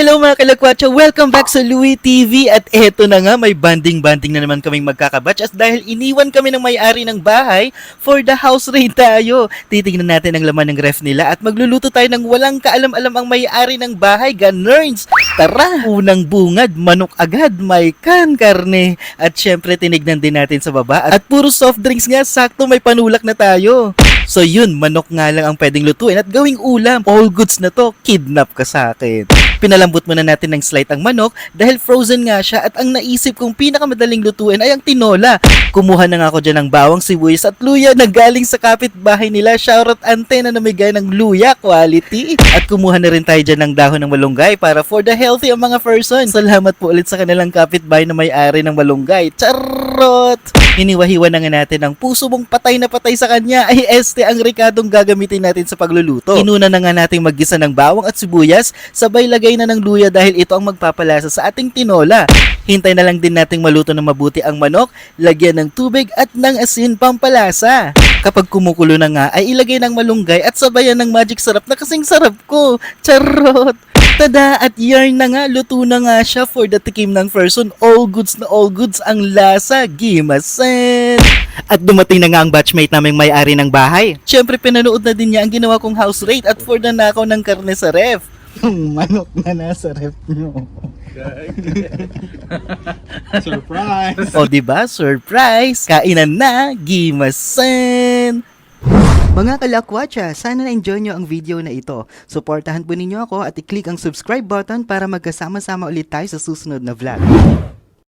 Hello mga kalakwatsa, welcome back sa Louie TV at eto na nga, may banding-banding na naman kaming magkakabatch at dahil iniwan kami ng may-ari ng bahay, for the house raid tayo. Titignan natin ang laman ng ref nila at magluluto tayo ng walang kaalam-alam ang may-ari ng bahay, ganerns! Tara! Unang bungad, manok agad, may kan, karne. At syempre tinignan din natin sa baba at puro soft drinks nga, sakto may panulak na tayo. So yun, manok nga lang ang pwedeng lutuin at gawing ulam. All goods na to, kidnap ka sa akin. Pinalambot muna natin ng slight ang manok dahil frozen nga siya at ang naisip kong pinakamadaling lutuin ay ang tinola. Kumuha na nga ako dyan ng bawang sibuyas at luya na galing sa kapitbahay nila. Shoutout ante na namigay ng luya quality. At kumuha na rin tayo dyan ng dahon ng malunggay para for the healthy ang mga person. Salamat po ulit sa kanilang kapitbahay na may-ari ng malunggay. Charot! Hiniwa-hiwa na nga natin ang puso mong patay na patay sa kanya ay este ang rikadong gagamitin natin sa pagluluto. Inuna na nga nating maggisa ng bawang at sibuyas, sabay lagay na ng luya dahil ito ang magpapalasa sa ating tinola. Hintay na lang din nating maluto ng mabuti ang manok, lagyan ng tubig at ng asin pampalasa. Kapag kumukulo na nga ay ilagay ng malunggay at sabayan ng magic sarap na kasing sarap ko. Charot! Tada! At yarn na nga, luto na nga siya for the tikim ng person. All goods na all goods ang lasa. Gimasen! At dumating na nga ang batchmate naming may-ari ng bahay. Siyempre pinanood na din niya ang ginawa kong house raid at for the nakaw ng karne sa ref. Yung manok na nasa ref nyo. Surprise! O di ba Surprise! Kainan na! Gimasen! Mga kalakwatsa, sana na-enjoy nyo ang video na ito. Suportahan po ninyo ako at i-click ang subscribe button para magkasama-sama ulit tayo sa susunod na vlog.